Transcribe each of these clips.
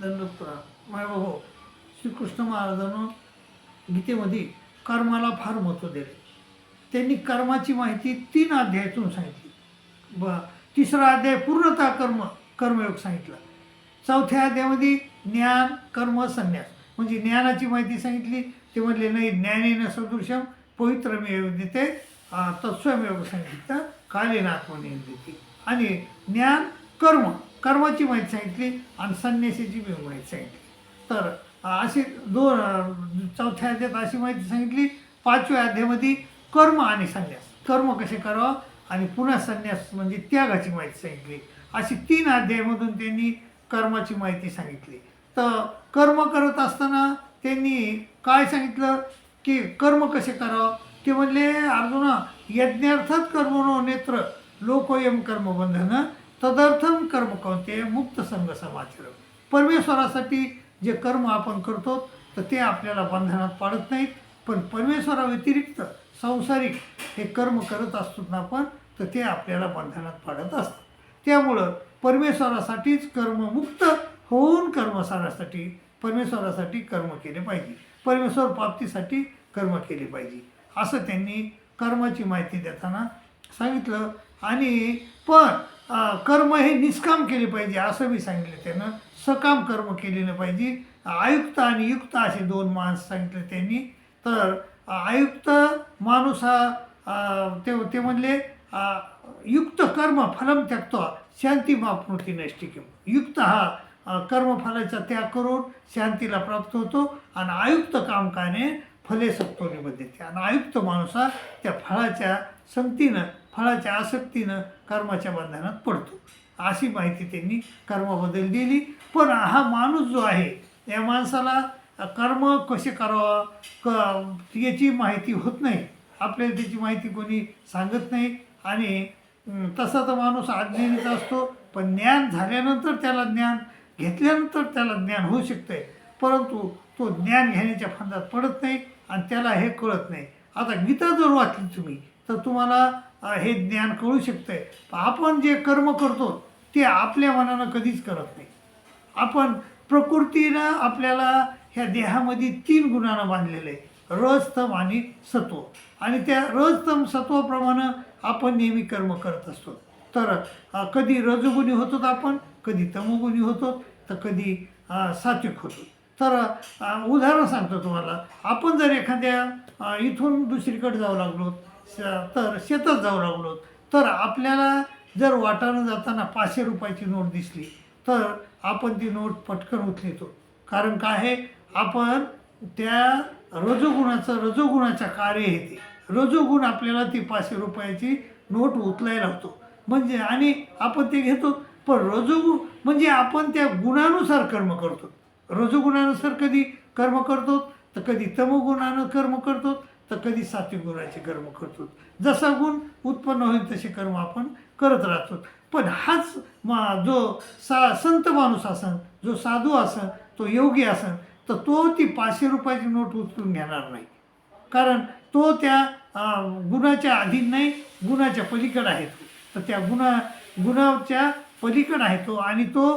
दंडोत्तरा. माय भाऊ श्रीकृष्ण महाराजांनं गीतेमध्ये कर्माला फार महत्त्व दिले त्यांनी कर्माची माहिती तीन अध्यायातून सांगितली. ब तिसरा अध्याय पूर्णतः कर्म कर्मयोग सांगितला. चौथ्या अध्यायामध्ये ज्ञान कर्म संन्यास. म्हणजे ज्ञानाची माहिती सांगितली ते म्हणले नाही ज्ञानेन सदृशम पवित्रमेव देते तत्स्वमेव सांगितलं कालीन आत्मनेन देते. आणि ज्ञान कर्म. कर्माची माहिती सांगितली आणि संन्यासाची मी माहिती सांगितली. तर अशी दोन चौथ्या अध्यायात अशी माहिती सांगितली पाचव्या अध्यामध्ये कर्म आणि संन्यास. कर्म कसे करावं? आणि पुन्हा संन्यास म्हणजे त्यागाची माहिती सांगितली. अशी तीन अध्यायामधून त्यांनी कर्माची माहिती सांगितली. तर कर्म करत असताना त्यांनी काय सांगितलं? की कर्म कसे करावं? ते म्हणले अर्जुना यज्ञार्थात कर्मनो नेत्र लोकोयम कर्मबंधनं तदर्थम कर्म कोणते मुक्त संघ समाचार. परमेश्वरासाठी जे कर्म आपण करतो तर ते आपल्याला बंधनात पाडत नाहीत. पण परमेश्वराव्यतिरिक्त संसारिक हे कर्म करत असतो ना आपण तर ते आपल्याला बंधनात पाडत असतात. त्यामुळं परमेश्वरासाठीच कर्ममुक्त होऊन कर्मसारासाठी परमेश्वरासाठी कर्म केले पाहिजे. परमेश्वर प्राप्तीसाठी कर्म केले पाहिजे. असं त्यांनी कर्माची माहिती देताना सांगितलं. आणि पण कर्म हे निष्काम केले पाहिजे असं मी सांगितलं त्यानं. सकाम कर्म केलेलं पाहिजे. आयुक्त आणि युक्त असे दोन माणसं सांगितले त्यांनी. तर आयुक्त माणूस हा ते ते म्हणले युक्त कर्म फलम त्यागतो शांती मापनोती नष्टिकेम युक्त हा कर्मफलाचा त्याग करून शांतीला प्राप्त होतो आणि आयुक्त कामकाने फले सक्तो निबद्धते आणि आयुक्त माणूस हा त्या फळाच्या संगतीनं फळाच्या आसक्तीनं कर्माच्या बंधनात पडतो. अशी माहिती त्यांनी कर्माबद्दल दिली. पण हा माणूस जो आहे या माणसाला कर्म कसे करावा? क याची माहिती होत नाही. आपल्याला त्याची माहिती कोणी सांगत नाही. आणि तसा तर माणूस अज्ञानीचा असतो. पण ज्ञान झाल्यानंतर त्याला ज्ञान घेतल्यानंतर त्याला ज्ञान होऊ शकतंय. परंतु तो ज्ञान घेण्याच्या फंदात पडत नाही आणि त्याला हे कळत नाही. आता गीता जर वाचली तुम्ही तर तुम्हाला हे ज्ञान कळू शकतंय. आपण जे कर्म करतो ते आपल्या मनानं कधीच करत नाही. आपण प्रकृतीनं आपल्याला ह्या देहामध्ये तीन गुणांना बांधलेलं आहे. रजतम आणि सत्व. आणि त्या रजतम सत्वाप्रमाणे आपण नेहमी कर्म करत असतो. तर कधी रजगुणी होतो आपण कधी तमोगुणी होतो तर कधी सात्विक होतो. तर उदाहरण सांगतो तुम्हाला. आपण जर एखाद्या इथून दुसरीकडे जाऊ लागलो तर शेतात जाऊ लागलो. तर आपल्याला जर वाटानं जाताना पाचशे रुपयाची नोट दिसली तर आपण ती नोट पटकन उचलितो. कारण काय आहे? आपण त्या रजोगुणाचं रजोगुणाचं कार्य आहे ते रजोगुण आपल्याला ती पाचशे रुपयाची नोट उचलायला होतो. म्हणजे आणि आपण ते घेतो पण रजोगुण म्हणजे आपण त्या गुणानुसार कर्म करतो. रजोगुणानुसार कधी कर्म करतो? तर कधी तमोगुणानं कर्म करतो. तर कधी सात्विक गुणाचे कर्म करतो. जसा गुण उत्पन्न होईल तसे कर्म आपण करत राहतो. पण हाच मा जो सा संत माणूस असन जो साधू असन तो योगी असन तर तो ती पाचशे रुपयाची नोट उचलून घेणार नाही. कारण तो त्या गुणाच्या अधीन नाही गुणाच्या पलीकडे आहे तो. तर त्या गुणा गुणाच्या पलीकडे आहे तो आणि तो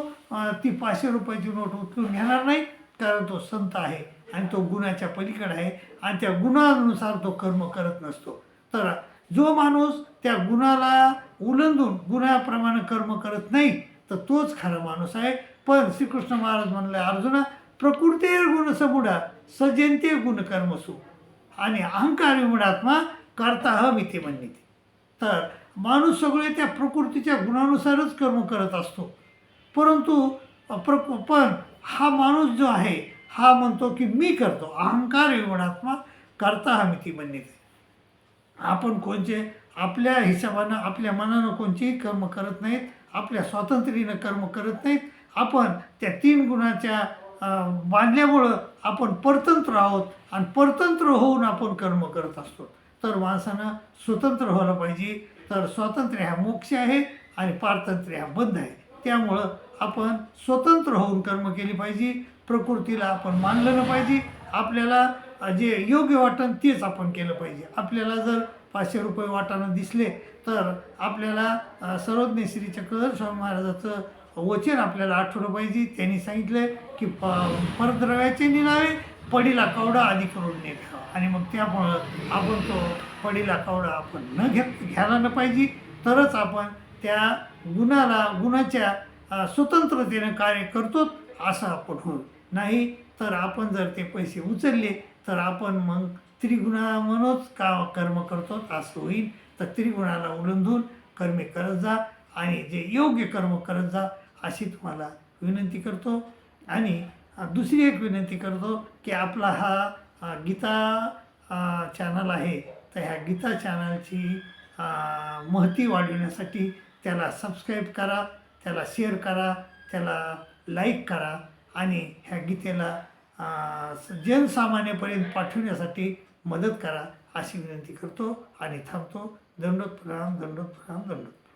ती पाचशे रुपयाची नोट उचलून घेणार नाही. कारण तो संत आहे आणि तो गुणाच्या पलीकडे आहे आणि त्या गुणानुसार तो कर्म करत नसतो. तर जो माणूस त्या गुणाला उलंदून गुणाप्रमाणे कर्म करत नाही तर तोच खरा माणूस आहे. पण श्रीकृष्ण महाराज म्हणले अर्जुना प्रकृती गुण समुडा सजयंती गुण कर्मसु. आणि अहंकार विमुडात्मा करता हम इथे म्हणते तर माणूस सगळे त्या प्रकृतीच्या गुणानुसारच कर्म करत असतो. परंतु प्रक पण हा माणूस जो आहे हा म्हणतो की मी करतो. अहंकार गुणात्मा करता हा मी ती म्हणते आपण कोणचे? आपल्या हिशोबानं आपल्या मनानं कोणतेही कर्म करत नाहीत. आपल्या स्वातंत्र्यानं कर्म करत नाहीत. आपण त्या तीन गुणाच्या मानल्यामुळं बांधल्यामुळं आपण परतंत्र आहोत आणि परतंत्र होऊन आपण कर्म करत असतो. तर माणसानं स्वतंत्र व्हायला पाहिजे. तर स्वातंत्र्य हा मोक्ष आहे आणि पारतंत्र्य हा बंद आहे. त्यामुळं आपण स्वतंत्र होऊन कर्म केली पाहिजे प्रकृतीला आपण मानलं पाहिजे आपल्याला जे योग्य वाटण तेच आपण केलं पाहिजे. आपल्याला जर पाचशे रुपये वाटाणं दिसले तर आपल्याला अ, सर्वज्ञ श्री चक्रधर स्वामी महाराजाचं वचन आपल्याला आठवलं पाहिजे. त्यांनी सांगितलं की प परद्रव्याचे निनावे पडीला कवडा आधी करून ने घ्यावा. आणि मग त्यामुळं आपण तो पडीला कवडा आपण न घ्या घ्यायला न पाहिजे. तरच आपण त्या गुणाला गुणाच्या स्वतंत्रतेनं कार्य करतो असं आपण होऊ नाही तर आपण जर ते पैसे उचलले तर आपण मग त्रिगुणा म्हणूनच का कर्म करतो? असं होईल. तर त्रिगुणाला उलंधून कर्मे करत जा आणि जे योग्य कर्म करत जा अशी तुम्हाला विनंती करतो. आणि दुसरी एक विनंती करतो की आपला हा गीता चॅनल आहे. तर ह्या गीता चॅनलची महती वाढविण्यासाठी त्याला सबस्क्राईब करा त्याला शेअर करा त्याला लाईक करा आणि ह्या गीतेला स- जनसामान्यपर्यंत पाठवण्यासाठी मदत करा अशी विनंती करतो आणि थांबतो. दंडोत प्रणाम दंडोत प्रणाम दंडोत